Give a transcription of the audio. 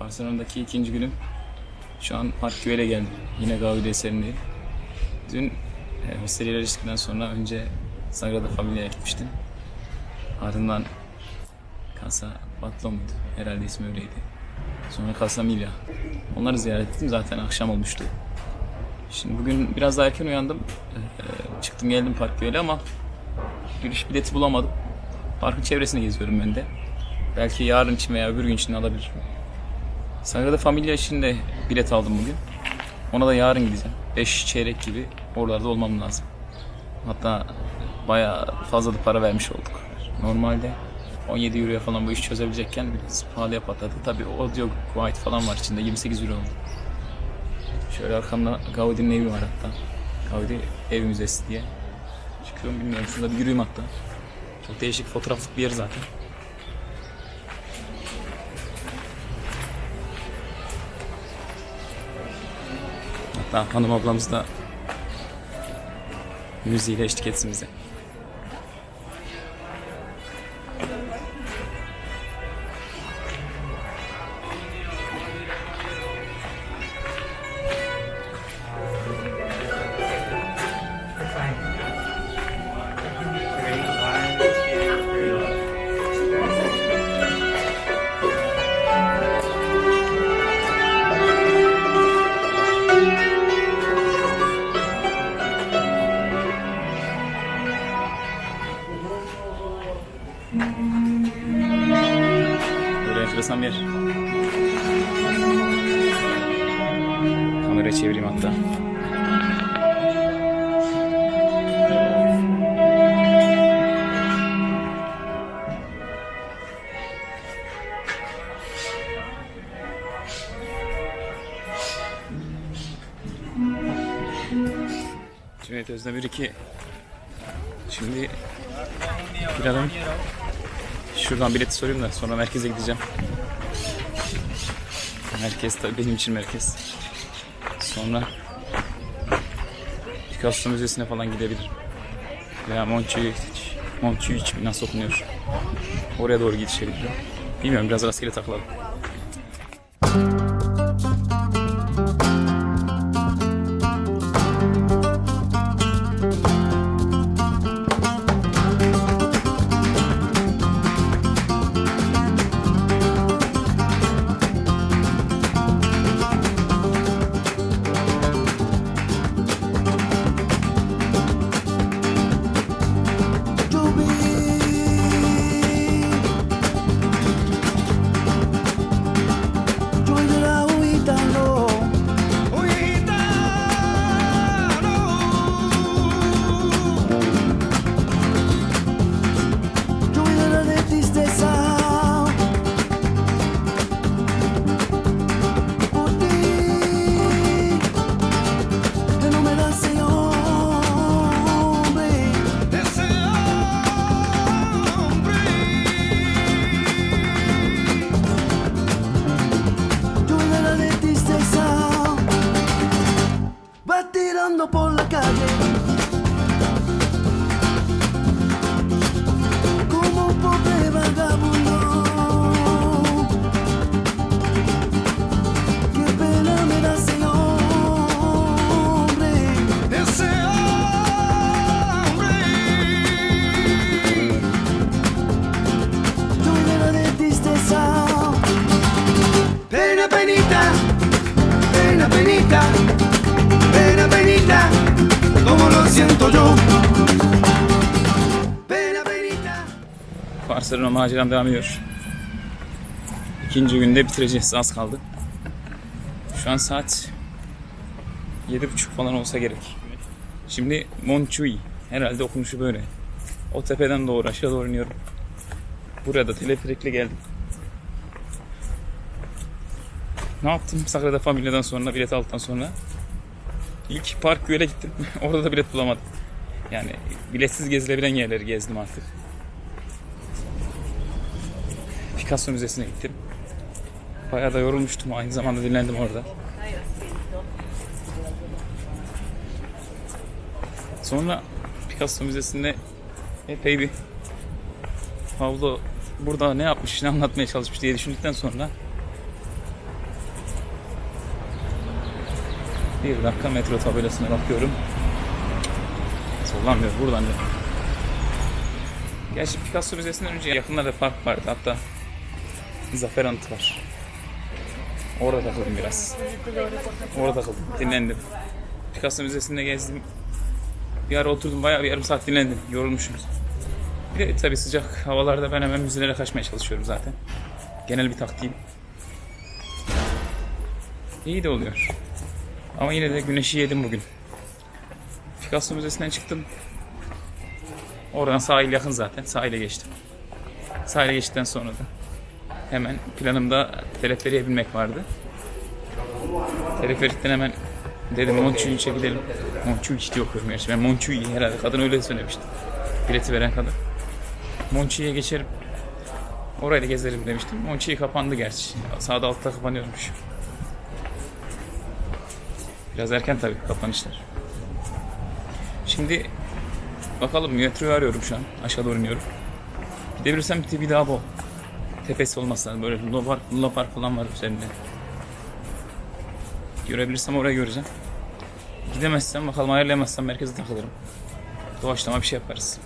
Barcelona'daki ikinci günüm. Şu an Güell'e geldim. Yine Gaudi eserindeyim. Dün e, Hostelera ilişkiden sonra önce Sagrada Familia'ya gitmiştim. Ardından Casa Batlo muydu? Herhalde ismi öyleydi. Sonra Casa Mila. Onları ziyaret ettim. Zaten akşam olmuştu. Şimdi bugün biraz daha erken uyandım. Ee, çıktım geldim Park Güell'e ama giriş bileti bulamadım. Parkın çevresini geziyorum ben de. Belki yarın için veya öbür gün için alabilirim. Sagrada Familia için de bilet aldım bugün. Ona da yarın gideceğim. 5 çeyrek gibi oralarda olmam lazım. Hatta bayağı fazla da para vermiş olduk. Normalde 17 euroya falan bu işi çözebilecekken biraz pahalıya patladı. Tabi audio guide falan var içinde 28 euro oldu. Şöyle arkamda Gaudi'nin evi var hatta. Gaudi ev müzesi diye. Çıkıyorum bilmiyorum. Şurada bir yürüyeyim hatta. Çok değişik fotoğraflık bir yer zaten. Hatta hanım ablamız da müziğiyle eşlik etsin bize. Cüneyt Özdemir 2 Şimdi adam Şuradan bileti sorayım da sonra merkeze gideceğim. Merkez tabii benim için merkez. Sonra Picasso Müzesi'ne falan gidebilirim. Veya Montjuic, Montjuic mi nasıl okunuyor? Oraya doğru gidişebilirim. Bilmiyorum biraz rastgele takılalım. Penita Pena, penita Pena, penita Como lo siento yo Pena, penita Barcelona maceram devam ediyor. İkinci günde bitireceğiz. Az kaldı. Şu an saat yedi buçuk falan olsa gerek. Şimdi Montjuic. Herhalde okunuşu böyle. O tepeden doğru aşağı doğru iniyorum. Buraya da teleferikle geldim. Ne yaptım Sagrada Familia'dan sonra, bilet aldıktan sonra? İlk Park Güell'e gittim. Orada da bilet bulamadım. Yani biletsiz gezilebilen yerleri gezdim artık. Picasso Müzesi'ne gittim. Bayağı da yorulmuştum. Aynı zamanda dinlendim orada. Sonra Picasso Müzesi'nde epey bir Pablo burada ne yapmış, ne anlatmaya çalışmış diye düşündükten sonra Bir dakika metro tabelasına bakıyorum. Sollanmıyor buradan da. Gerçi Picasso Müzesi'nden önce yakınlarda park vardı. Hatta Zafer Anıtı var. Orada takıldım biraz. Orada takıldım. Dinlendim. Picasso Müzesi'nde gezdim. Bir ara oturdum bayağı bir yarım saat dinlendim. Yorulmuşum. Bir de tabii sıcak havalarda ben hemen müzelere kaçmaya çalışıyorum zaten. Genel bir taktiğim. İyi de oluyor. Ama yine de güneşi yedim bugün. Picasso Müzesi'nden çıktım. Oradan sahil yakın zaten. Sahile geçtim. Sahile geçtikten sonra da hemen planımda teleferiye binmek vardı. Teleferikten hemen dedim Monçu'yu gidelim. Monçu diye okuyorum gerçi. Ben Monçu'yu herhalde kadın öyle söylemişti. Bileti veren kadın. Monçu'ya geçerim. Orayı da gezerim demiştim. Monçu'yu kapandı gerçi. Sağda altta kapanıyormuş. Biraz erken tabii kapanışlar. Şimdi bakalım metroyu arıyorum şu an. Aşağı doğru iniyorum. Gidebilirsem bir, daha bol. Tepesi olmazsa böyle Luna Park falan var üzerinde. Görebilirsem oraya göreceğim. Gidemezsem bakalım ayarlayamazsam merkeze takılırım. Doğaçlama bir şey yaparız.